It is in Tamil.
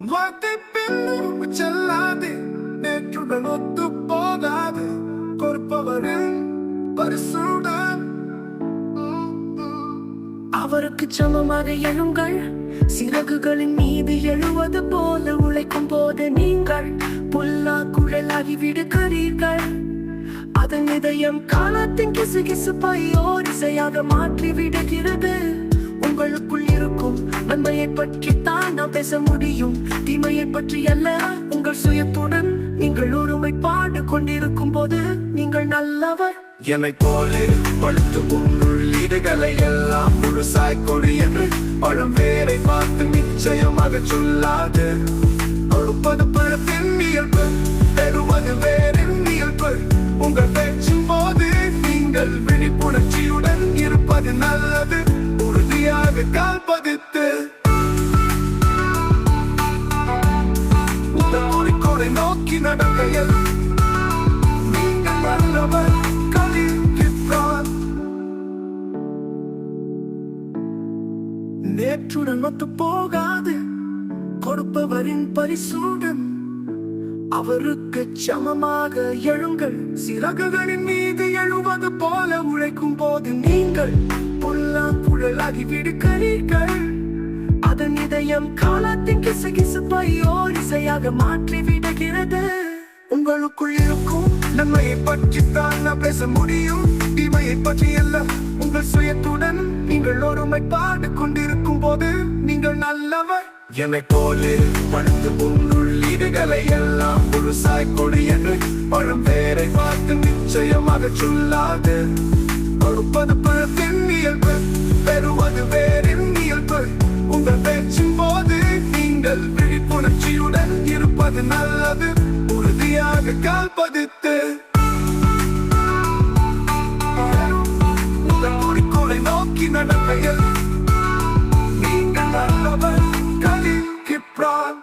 வார்த்தை பின்னும் செல்லாது. நேற்றுடன் ஒத்து போகாது கொடுப்பவரின் பரிசுடன். அவருக்கு சமமாக எழுங்கள் சிறகுகளின் மீது எழுவது போல உழைக்கும் போது நீங்கள் புல்லா குழலாகி விடுகிறீர்கள். அதன் இதயம் காலத்தின் கிசு கிசு பையோர் இசையாக மாற்றி விடுகிறது. உங்களுக்குள் இருக்கும் நன்மையை பற்றி தான் நாம் பேச முடியும். தீமையை பற்றி அல்ல உங்கள் சுயத்துடன் நீங்கள் ஒருமைப்பாடு கொண்டிருக்கும் போது நீங்கள் நல்லவர். என்னை போல பழுத்து உள்ளீடுகளை எல்லாம் முழுசாய் கொடு என்று பழம் வேரை பார்த்து நிச்சயமாக சொல்லாது. கொடுப்பது பழத்தின் இயல்பு தருவது வேறின் இயல்பு. உங்கள் பேச்சும் போது நீங்கள் விழிப்புணர்ச்சியுடன் இருப்பது நல்லது. உறுதியாக கால்பதித்து உங்கள் குறிக்கோளை நோக்கி நடக்கையில் நீங்கள் நல்லவர் கலிக்கின்றான் நேற்றுடன் ஒத்து போகாது கொடுப்பவரின் பரிசுடன் அவருக்கு சமமாக எழுங்கள் சிறகுகளின் மீது எழுவது போல உழைக்கும் போது நீங்கள் புல்லாங்குழலாகி விடுக்கிறீர்கள் அதன் இதயம் காலத்தின் கிசு கிசுப்பை ஓர் இசையாக மாற்றி விடுகிறது. உங்களுக்குள் இருக்கும் நன்மையை பற்றி தான் நான் பேச முடியும். தீமையை பற்றி அல்ல உங்கள் சுயத்துடன் நீங்கள் ஒருமைப்பாடு கொண்டிருக்கும் போது நீங்கள் நல்லவர். என்னை போல பழுத்து உள்ளீடுகளை எல்லாம் புதுசாய் கொடு என்று பழம் பேரை பார்த்து நிச்சயமாக சொல்லாது. கொடுப்பது பழத்தின் இருப்பது நல்லது உறுதியாக கால்பதித்து உங்கள் குறிக்கோளை நோக்கி நடக்கையில் நீங்கள் நல்லவர் கலிக்கின்றான்